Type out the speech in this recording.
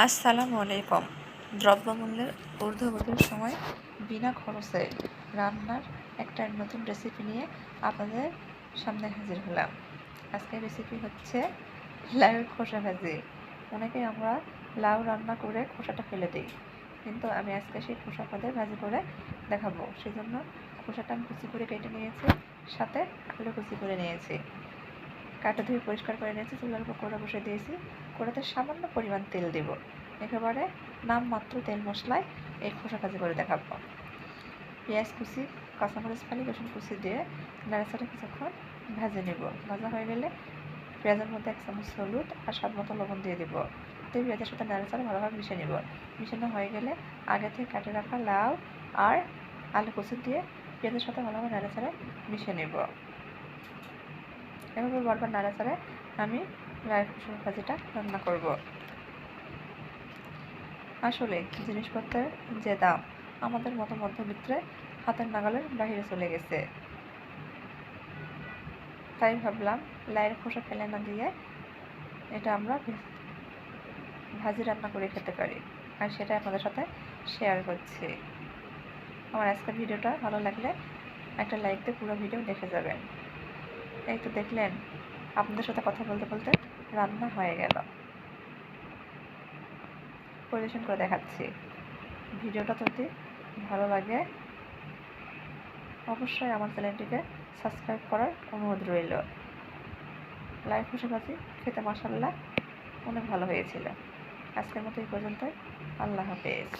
আসসালামু আলাইকুম। দ্রব্যমূল্যের ঊর্ধ্বগতির সময় বিনা খরচে রান্নার একটা নতুন রেসিপি নিয়ে আপনাদের সামনে হাজির হলাম। আজকের রেসিপি হচ্ছে লাউয়ের খোসা ভাজি। অনেকে আমরা লাউ রান্না করে খোসাটা ফেলে দিই, কিন্তু আমি আজকে সেই খোসা পদে ভাজি করে দেখাবো। সেই জন্য খোসাটা আমি কুচি করে কেটে নিয়েছি, সাথে আলু কুচি করে নিয়েছি। কাটা ধুয়ে পরিষ্কার করে নিয়েছি, চুলার উপর কড়া বসে দিয়েছি। কড়াতে সামান্য পরিমাণ তেল দেব। একেবারে নামমাত্র তেল মশলায় এই খোসা কাজি করে দেখাবো। পেঁয়াজ কুচি, কাঁচামরিচ ফালি রসুন কুচি দিয়ে নাড়াচাড়া কিছুক্ষণ ভেজে নেব। ভাজা হয়ে গেলে পেঁয়াজের মধ্যে এক চামচ হলুদ আর স্বাদ মতো লবণ দিয়ে দেবো। দিয়ে পেঁয়াজের সাথে নাড়াচাড়া ভালোভাবে মিশে নেব। মিশানো হয়ে গেলে আগে থেকে কাটে রাখা লাউ আর আলু কুচি দিয়ে পেঁয়াজের সাথে ভালোভাবে নাড়াচাড়া মিশে নেব। এভাবে বারবার নাড়া নাড়াচাড়ায় আমি রায় কুসুম ভাজিটা রান্না করব। আসলে জিনিসপত্রের যে দাম, আমাদের মতো মধ্যবিত্তে হাতের নাগালের বাইরে চলে গেছে। তাই ভাবলাম লাইয়ের খোসা ফেলে না দিয়ে এটা আমরা ভাজি রান্না করে খেতে পারি। আর সেটা আপনাদের সাথে শেয়ার করছি। আমার আজকের ভিডিওটা ভালো লাগলে একটা লাইক দিয়ে পুরো ভিডিও দেখে যাবেন। এই তো দেখলেন, আপনাদের সাথে কথা বলতে বলতে রান্না হয়ে গেল। পরিবেশন করে দেখাচ্ছি। ভিডিওটা যদি ভালো লাগে, অবশ্যই আমার চ্যানেলটিকে সাবস্ক্রাইব করার অনুরোধ রইল। লাইভ খুশিবাজি খেতে মশাল্লা অনেক ভালো হয়েছিল। আজকের মতো এই পর্যন্তই। আল্লাহ হাফেজ।